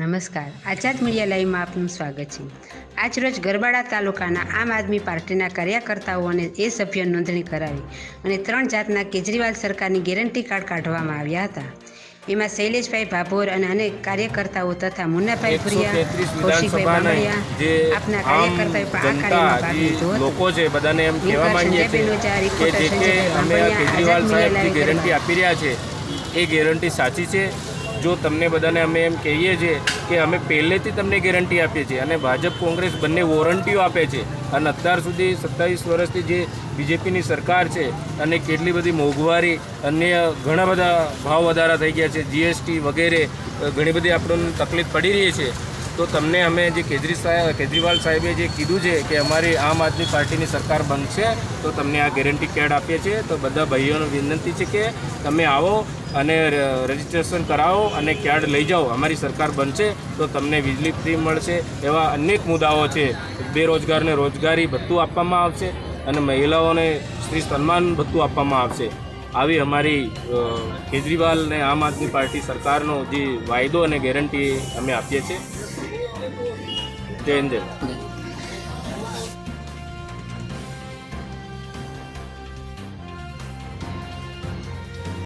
નમસ્કાર. આઝાદ મીડિયા લાઈવમાં આપનું સ્વાગત છે. આજરોજ ગરબાડા તાલુકાના આમ આદમી પાર્ટીના કાર્યકર્તાઓ અને એ સભ્ય નોંધણી કરાવી અને ત્રણ જાતના કેજરીવાલ સરકારની ગેરંટી કાર્ડ કાઢવામાં આવ્યા હતા. એમાં શૈલેષભાઈ ભાભોર અને અનેક કાર્યકર્તાઓ તથા મુન્નાભાઈ ભુરિયા 133 કૌશિકભાઈ બામણિયા આપના કાર્યકર્તાઓ પણ આ કાર્યમાં ભાગ લીધો લોકો છે બધાને એમ કહેવા માંગીએ છીએ કે જે કે અમે આ સંજયભાઈ બામણિયા, આઝાદ કેજરીવાલ સાહેબ જે ગેરંટી આપી રહ્યા છે. એ ગેરંટી સાચી છે. જો તમને બધાને અમે એમ કહીએ છીએ કે અમે પહેલેથી તમને ગેરંટી આપીએ છીએ અને ભાજપ કોંગ્રેસ બંને વોરંટીઓ આપે છે. અને અત્યાર સુધી સત્તાવીસ વર્ષથી જે બીજેપીની સરકાર છે અને કેટલી બધી મોંઘવારી, અન્ય ઘણા બધા ભાવ વધારા થઈ ગયા છે જીએસટી વગેરે ઘણી બધી આપણને તકલીફ પડી રહી છે. તો તમને અમે જે કેજરી સાહેબ, કેજરીવાલ સાહેબે જે કીધું છે કે અમારી આમ આદમી પાર્ટીની સરકાર બનશે, તો તમને આ ગેરંટી કાર્ડ આપીએ છીએ. તો બધા ભાઈઓને વિનંતી છે કે તમે આવો અને રજિસ્ટ્રેશન કરાવો અને કાર્ડ લઈ જાઓ. અમારી સરકાર બનશે, તો તમને વીજળી ફ્રી મળશે એવા અનેક મુદ્દાઓ છે. બેરોજગારને રોજગારી ભથ્થું આપવામાં આવશે અને મહિલાઓને સ્ત્રી સન્માન ભથ્થું આપવામાં આવશે. આવી અમારી કેજરીવાલ ને આમ આદમી પાર્ટી સરકારનો જે વાયદો અને ગેરંટી અમે આપીએ છીએ. Dendel.